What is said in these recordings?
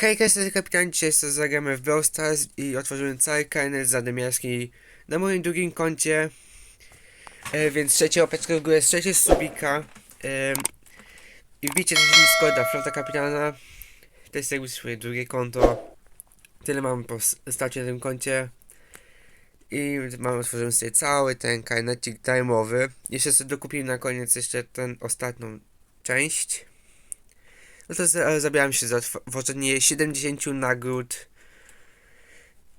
Hejka, jestem kapitan, dzisiaj sobie zagramy w Brawl Stars i otworzymy cały karnet zadymiarski na moim drugim koncie. E, więc trzecie opeczka w górę, trzecie subika. E, I wbicie na Discorda, flota kapitana. To jest jakby swoje drugie konto. Tyle mam po s- starcie na tym koncie. I mam otworzymy sobie cały ten karnecik time'owy. Jeszcze sobie dokupiłem na koniec jeszcze ten ostatnią część. No to za- zabieram się za tworzenie 70 nagród.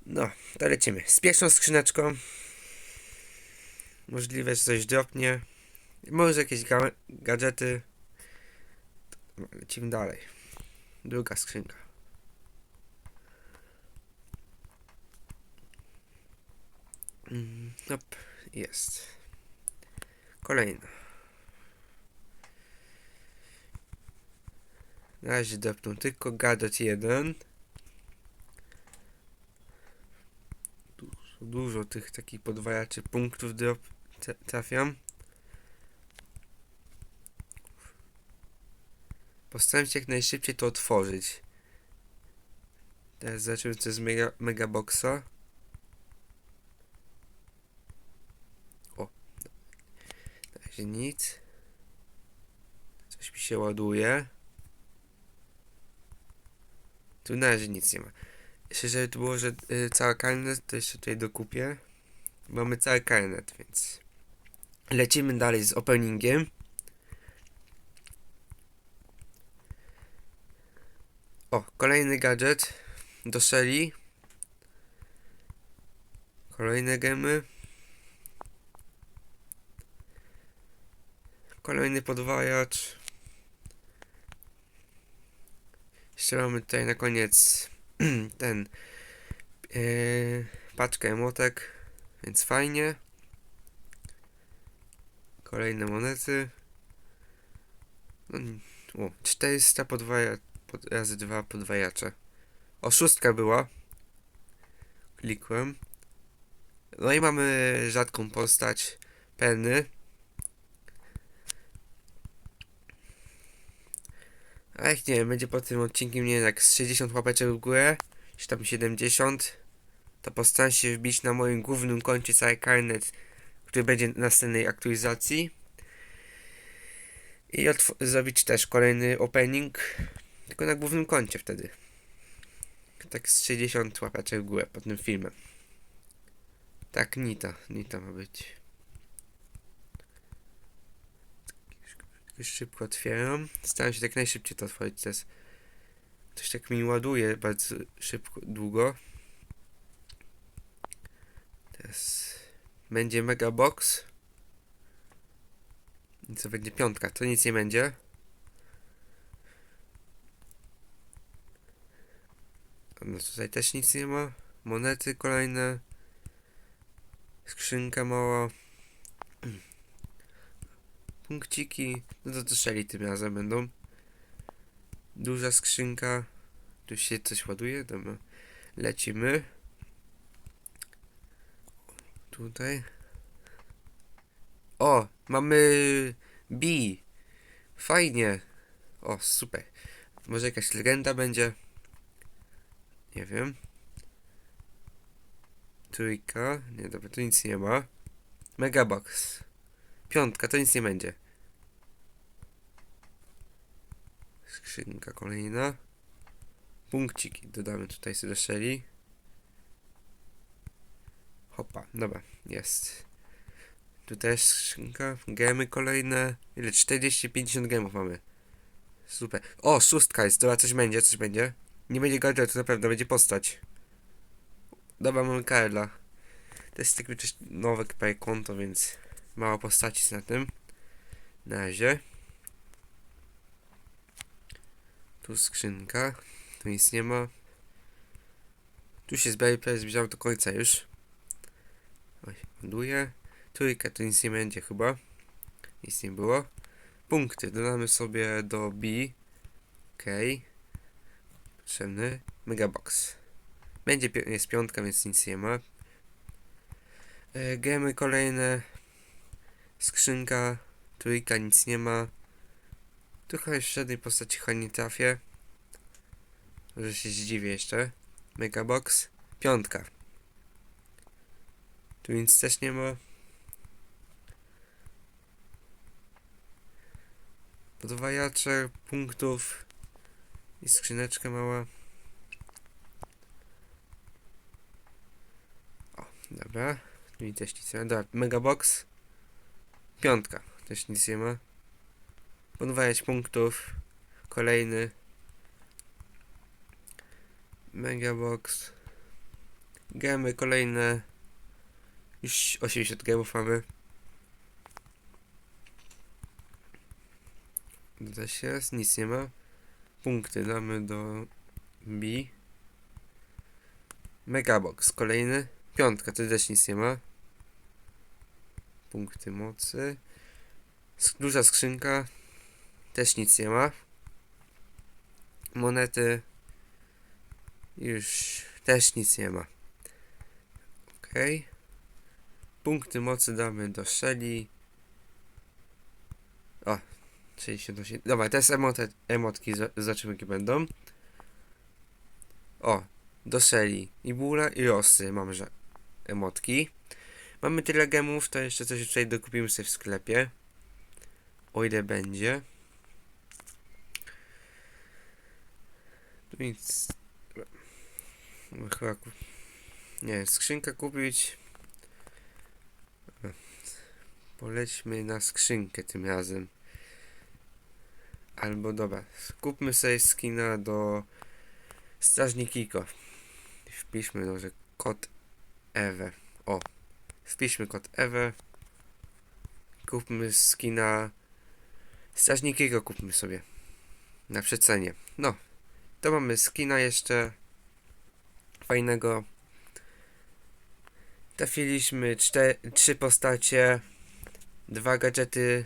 No, to lecimy. Z pierwszą skrzyneczką. Możliwe, że coś dropnie. Może jakieś ga gadżety. Lecimy dalej. Druga skrzynka. Mm, Hop, jest. Kolejna. Na razie dropną tylko gadżet jeden. Dużo, dużo tych takich podwajaczy punktów drop tra- trafiam. Postaram się jak najszybciej to otworzyć. Teraz zobaczymy co z mega, mega boxa. O. Na razie nic. Coś mi się ładuje. Tu na razie nic nie ma. Jeszcze żeby to było, że y, cały karnet, to jeszcze tutaj dokupię. Mamy cały karnet, więc lecimy dalej z openingiem. O, kolejny gadżet do Shelly. Kolejne gemy. Kolejny podwajacz. Jeszcze mamy tutaj na koniec ten yy, paczkę emotek, więc fajnie. Kolejne monety. No, o, 400 podwaja, pod, razy dwa podwajacze. O, szóstka była. Klikłem. No i mamy rzadką postać. Penny. Jak nie wiem, będzie po tym odcinkiem, nie wiem, jak z 60 łapeczek w górę, czy tam 70, to postaram się wbić na moim głównym koncie cały karnet, który będzie na następnej aktualizacji. I zrobić też kolejny opening, tylko na głównym koncie wtedy. Tak z 60 łapeczek w górę pod tym filmem. Tak, Nita, Nita ma być. Już szybko otwieram. Staram się tak najszybciej to otworzyć. Teraz coś tak mi ładuje bardzo szybko, długo. Teraz będzie mega box. I co będzie piątka? To nic nie będzie. No tutaj też nic nie ma. Monety kolejne. Skrzynka mała. Punkciki. No to to szeli tym razem będą. Duża skrzynka. Tu się coś ładuje. Dobra. Lecimy. Tutaj. O, mamy B. Fajnie. O, super. Może jakaś legenda będzie. Nie wiem. Trójka. Nie, dobra, tu nic nie ma. Megabox. Piątka, to nic nie będzie. Skrzynka kolejna. Punkciki dodamy tutaj do szeli. Hopa, dobra, jest. Tu też skrzynka, gemy kolejne. Ile? 40-50 gemów mamy. Super. O, szóstka jest, dobra, coś będzie, coś będzie. Nie będzie gadżetu, na pewno będzie postać. Dobra, mamy Karla. To jest jakby coś nowe konto, więc mało postaci jest na tym. Na razie. Tu skrzynka. Tu nic nie ma. Tu się zbiera prawie zbliżamy do końca już. Oj, ładuję. Trójka to nic nie będzie chyba. Nic nie było. Punkty dodamy sobie do B. Ok. Potrzebny. Megabox. Będzie jest piątka, więc nic nie ma. E, gemy kolejne. Skrzynka. Trójka, nic nie ma. Chyba już żadnej postaci chyba nie trafię. Może się zdziwię jeszcze. Megabox. Piątka. Tu nic też nie ma. Podwajacze punktów i skrzyneczka mała. O, dobra. Tu też nic nie ma. Dobra, Megabox. Piątka. Też nic nie ma. Podwajać punktów. Kolejny. Megabox. Gemy kolejne. Już 80 gemów mamy. Doda się, nic nie ma. Punkty damy do B. Megabox kolejny. Piątka, to też nic nie ma. Punkty mocy. Duża skrzynka. Też nic nie ma. Monety. Już też nic nie ma. Ok. Punkty mocy damy do Shelly. O, 68. Dobra, teraz emote, emotki zo- zobaczymy jakie będą. O, do Shelly. I Bula i Rosy mamy że emotki. Mamy tyle gemów, to jeszcze coś tutaj dokupimy sobie w sklepie. O ile będzie. No, Chyba. Nie, skrzynkę kupić. Polećmy na skrzynkę tym razem. Albo dobra, kupmy sobie skina do strażnikiko. Wpiszmy może kod Ewe. Wpiszmy kod Ewe. Kupmy skina strażnikiego kupmy sobie. Na przecenie. No, to mamy skina jeszcze fajnego. Trafiliśmy trzy postacie, dwa gadżety,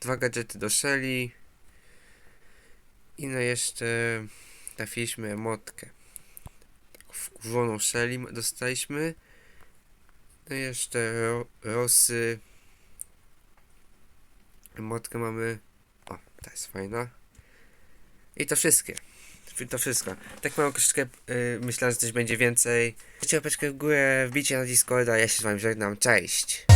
dwa gadżety do Shelly i no jeszcze trafiliśmy emotkę. Wkurzoną Shelly dostaliśmy. No i jeszcze ro, Rosy. Emotkę mamy. O, ta jest fajna. I to wszystkie. To wszystko. Tak mam troszeczkę yy, myślałem, że coś będzie więcej. Dajcie łapeczkę w górę, wbijcie na Discorda, ja się z wami żegnam, cześć!